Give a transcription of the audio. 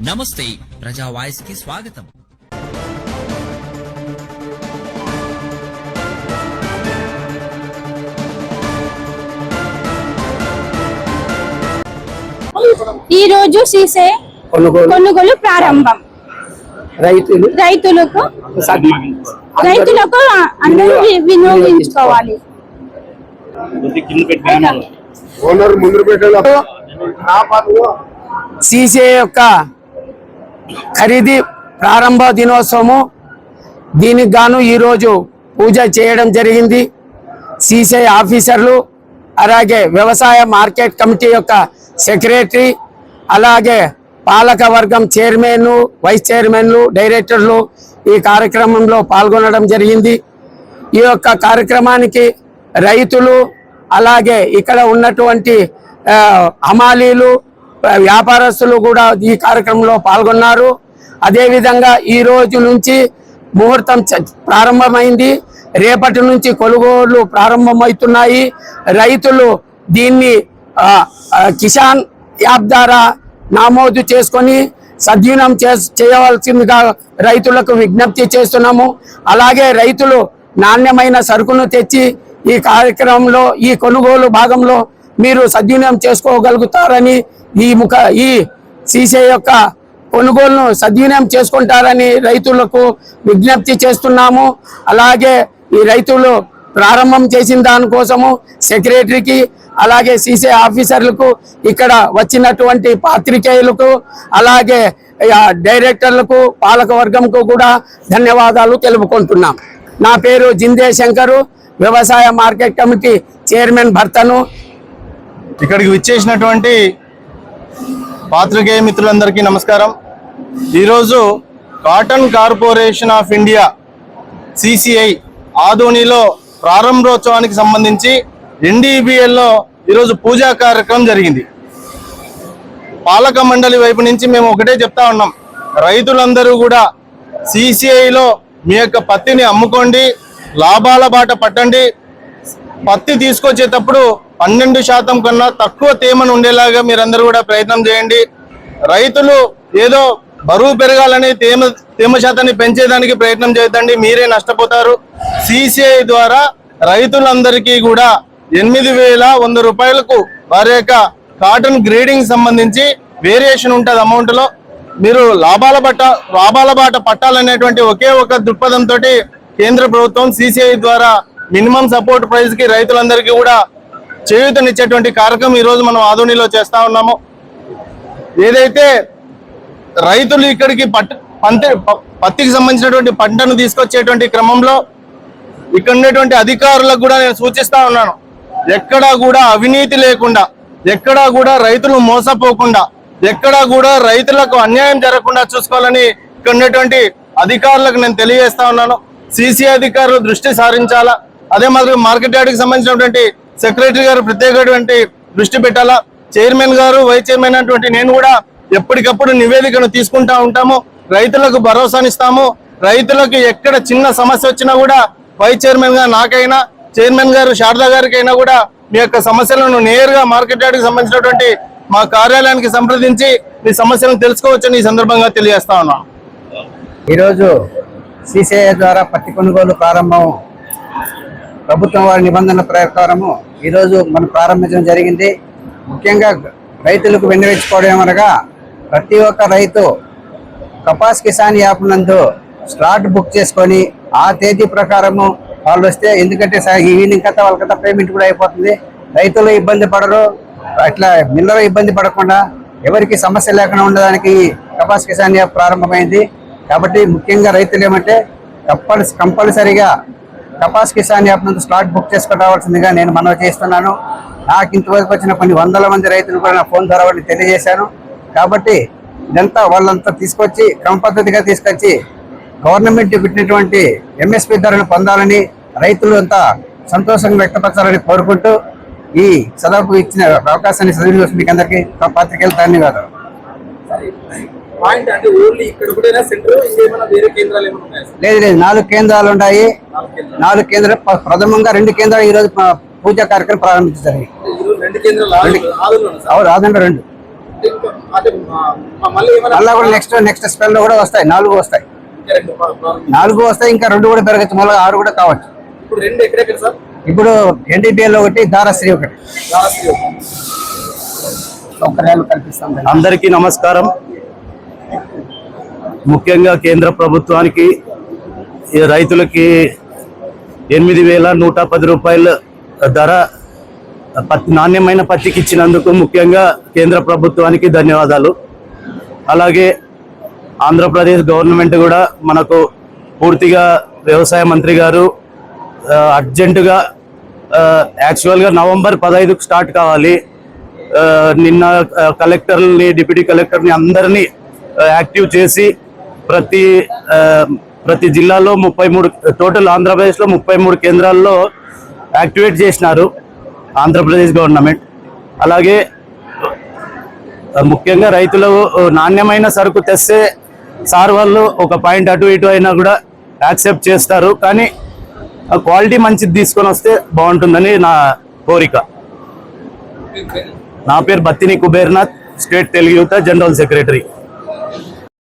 నమస్తే ప్రజా వాయిస్కి స్వాగతం. ఈ రోజు సీసే కొనుగోలు. కొనుగోలు ప్రారంభం. రైతులు. రైతులకు రైతులకు అందరూ వినియోగించుకోవాలి. ఓనర్ ముందు పెట్టాలి? సీసే యొక్క ఖరీదీ ప్రారంభ దినోత్సవము. దీనికి గాను ఈరోజు పూజ చేయడం జరిగింది. సిసిఐ ఆఫీసర్లు అలాగే వ్యవసాయ మార్కెట్ కమిటీ యొక్క సెక్రటరీ అలాగే పాలక వర్గం చైర్మన్ వైస్ చైర్మన్లు డైరెక్టర్లు ఈ కార్యక్రమంలో పాల్గొనడం జరిగింది. ఈ యొక్క కార్యక్రమానికి రైతులు అలాగే ఇక్కడ ఉన్నటువంటి హమాలీలు వ్యాపారస్తులు కూడా ఈ కార్యక్రమంలో పాల్గొన్నారు. అదేవిధంగా ఈ రోజు నుంచి ముహూర్తం చ- ప్రారంభమైంది. రేపటి నుంచి కొనుగోళ్ళు ప్రారంభమవుతున్నాయి. రైతులు దీన్ని కిసాన్ యాప్ ద్వారా నమోదు చేసుకొని సద్వినం చే- చేయవలసిందిగా రైతులకు విజ్ఞప్తి చేస్తున్నాము. అలాగే రైతులు నాణ్యమైన సరుకును తెచ్చి ఈ కార్యక్రమంలో ఈ కొనుగోలు భాగంలో మీరు సద్వినియోగం చేసుకోగలుగుతారని ఈ ముఖ ఈ సీసీ యొక్క కొనుగోలును సద్వినియోగం చేసుకుంటారని రైతులకు విజ్ఞప్తి చేస్తున్నాము. అలాగే ఈ రైతులు ప్రారంభం చేసిన దానికోసము సెక్రటరీకి అలాగే సీసీ ఆఫీసర్లకు ఇక్కడ వచ్చినటువంటి పాత్రికేయులకు అలాగే డైరెక్టర్లకు పాలకవర్గంకు కూడా ధన్యవాదాలు తెలుపుకుంటున్నాం. నా పేరు జిందే శంకరు వ్యవసాయ మార్కెట్ కమిటీ చైర్మన్ భర్తను. ఇక్కడికి విచ్చేసినటువంటి పాత్రికేయ మిత్రులందరికీ నమస్కారం. ఈరోజు cotton corporation of India CCI ఆధోనిలో ప్రారంభోత్సవానికి సంబంధించి ఎన్డీబీఎల్లో ఈరోజు పూజా కార్యక్రమం జరిగింది. పాలక మండలి వైపు నుంచి మేము ఒకటే చెప్తా ఉన్నాం. రైతులందరూ కూడా సిసిఐలో మీ యొక్క పత్తిని అమ్ముకోండి లాభాల బాట పట్టండి. పత్తి తీసుకొచ్చేటప్పుడు పన్నెండు శాతం కన్నా తక్కువ తేమను ఉండేలాగా మీరందరూ కూడా ప్రయత్నం చేయండి. రైతులు ఏదో బరువు పెరగాలని తేమ తేమ శాతాన్ని పెంచేదానికి ప్రయత్నం చేయొద్దండి మీరే నష్టపోతారు. సిసిఐ ద్వారా రైతులందరికీ కూడా ఎనిమిది వేల వంద రూపాయలకు వారి యొక్క కాటన్ గ్రేడింగ్ సంబంధించి వేరియేషన్ ఉంటుంది అమౌంట్లో మీరు లాభాల బట్ట లాభాల బాట పట్టాలనేటువంటి ఒకే ఒక దృక్పథంతో కేంద్ర ప్రభుత్వం సిసిఐ ద్వారా మినిమం సపోర్ట్ ప్రైస్కి రైతులందరికీ కూడా చేయూతనిచ్చేటువంటి కార్యక్రమం ఈ రోజు మనం ఆధునిలో చేస్తా ఉన్నాము. ఏదైతే రైతులు ఇక్కడికి పట్ట పంట ప- పత్తికి సంబంధించినటువంటి పంటను తీసుకొచ్చేటువంటి క్రమంలో ఇక్కడ ఉన్నటువంటి అధికారులకు కూడా నేను సూచిస్తా ఉన్నాను. ఎక్కడా కూడా అవినీతి లేకుండా ఎక్కడా కూడా రైతులు మోసపోకుండా ఎక్కడా కూడా రైతులకు అన్యాయం జరగకుండా చూసుకోవాలని ఇక్కడ ఉన్నటువంటి అధికారులకు నేను తెలియజేస్తా ఉన్నాను. సిసి అధికారులు దృష్టి సారించాలా? అదే మాదిరి మార్కెట్ యార్డ్కి సంబంధించినటువంటి సెక్రటరీ గారు ప్రత్యేకటువంటి దృష్టి పెట్టాలా? చైర్మన్ గారు వైస్ చైర్మన్ అటువంటి నేను కూడా ఎప్పటికప్పుడు నివేదికను తీసుకుంటా ఉంటాము. రైతులకు భరోసానిస్తాము. రైతులకు ఎక్కడ చిన్న సమస్య వచ్చినా కూడా వైస్ చైర్మన్గా నాకైనా చైర్మన్ గారు శారదా గారికి అయినా కూడా మీ యొక్క సమస్యలను నేరుగా మార్కెట్ యార్డ్కి సంబంధించినటువంటి మా కార్యాలయానికి సంప్రదించి మీ సమస్యలను తెలుసుకోవచ్చని ఈ సందర్భంగా తెలియజేస్తా ఉన్నాను. ఈరోజు సిసిఐ ద్వారా పత్తి కొనుగోలు ప్రారంభం ప్రభుత్వం వారి నిబంధనల ప్రకారము ఈరోజు మనం ప్రారంభించడం జరిగింది. ముఖ్యంగా రైతులకు విన్నవించుకోవడం ఏమనగా ప్రతి ఒక్క రైతు కపాస్ కిసాన్ యాప్ నందు స్లాట్ బుక్ చేసుకొని ఆ తేదీ ప్రకారము వాళ్ళు వస్తే ఎందుకంటే ఈవినింగ్ కథ వాళ్ళకంతా పేమెంట్ కూడా అయిపోతుంది. రైతులు ఇబ్బంది పడరు. అట్లా మిల్లలు ఇబ్బంది పడకుండా ఎవరికి సమస్య లేకుండా ఉండడానికి ఈ కపాస్ కిసాన్ యాప్ ప్రారంభమైంది. కాబట్టి ముఖ్యంగా రైతులు ఏమంటే తప్పని కంపల్సరిగా కపాస్ కిసాన్ యాప్ నుంచి స్లాట్ బుక్ చేసుకుని రావాల్సిందిగా నేను మనవి చేస్తున్నాను. నాకు ఇంతవరకు వచ్చిన కొన్ని వందల మంది రైతులు కూడా నా ఫోన్ ద్వారా వాళ్ళని తెలియజేశాను కాబట్టి ఇదంతా వాళ్ళంతా తీసుకొచ్చి క్రమ పద్ధతిగా తీసుకొచ్చి గవర్నమెంట్ పెట్టినటువంటి ఎంఎస్పీ ధరను పొందాలని రైతులు అంతా సంతోషంగా వ్యక్తపరచాలని కోరుకుంటూ ఈ సదాపు ఇచ్చిన అవకాశాన్ని సదువులు మీకు అందరికీ పాత్రికేయులు ధన్యవాదాలు. పాయింట్ అంటే ఓన్లీ ఇక్కడ కూడా సెంటర్ ఇంకేమైనా వేరే కేంద్రాలు ఏమైనా ఉన్నాయా? లేదు లేదు. నాలుగు కేంద్రాలు ఉన్నాయి నాలుగు కేంద్రాలు. ప్రథమంగా రెండు కేంద్రాలు ఈ రోజు పూజా కార్యక్రమం ప్రారంభించారు. రెండు కేంద్రాలు రాదండి రెండు. మళ్ళీ కూడా నెక్స్ట్ నెక్స్ట్ స్పెల్లో కూడా వస్తాయి. నాలుగు వస్తాయి. నాలుగు వస్తాయి ఇంకా రెండు కూడా పెరగచ్చు. మళ్ళీ ఆరు కూడా కావచ్చు. ఇప్పుడు రెండు ఎక్కడెక్కడ సార్? ఇప్పుడు ఎన్డీపీఎల్ ఒకటి దారాశ్రీ ఒకటి. రాష్ట్రీయ ఒకటి. అందరికీ నమస్కారం. ముఖ్యంగా కేంద్ర ప్రభుత్వానికి రైతులకి ఎనిమిది వేల నూట పది రూపాయల ధర పత్తి నాణ్యమైన పత్తికి ఇచ్చినందుకు ముఖ్యంగా కేంద్ర ప్రభుత్వానికి ధన్యవాదాలు. అలాగే ఆంధ్రప్రదేశ్ గవర్నమెంట్ కూడా మనకు పూర్తిగా వ్యవసాయ మంత్రి గారు అర్జెంటుగా యాక్చువల్గా నవంబర్ పదహైదుకు స్టార్ట్ కావాలి. నిన్న కలెక్టర్ని డిప్యూటీ కలెక్టర్ని అందరినీ యాక్టివ్ చేసి ప్రతి ప్రతి జిల్లాలో ముప్పై మూడు టోటల్ ఆంధ్రప్రదేశ్లో ముప్పై మూడు కేంద్రాల్లో యాక్టివేట్ చేసినారు ఆంధ్రప్రదేశ్ గవర్నమెంట్. అలాగే ముఖ్యంగా రైతులు నాణ్యమైన సరుకు తెస్తే సార్ వాళ్ళు ఒక పాయింట్ అటు ఇటు అయినా కూడా యాక్సెప్ట్ చేస్తారు. కానీ ఆ క్వాలిటీ మంచిది తీసుకొని వస్తే బాగుంటుందని నా కోరిక. నా పేరు బత్తిని కుబేర్నాథ్ స్టేట్ తెలుగు యువత జనరల్ సెక్రటరీ.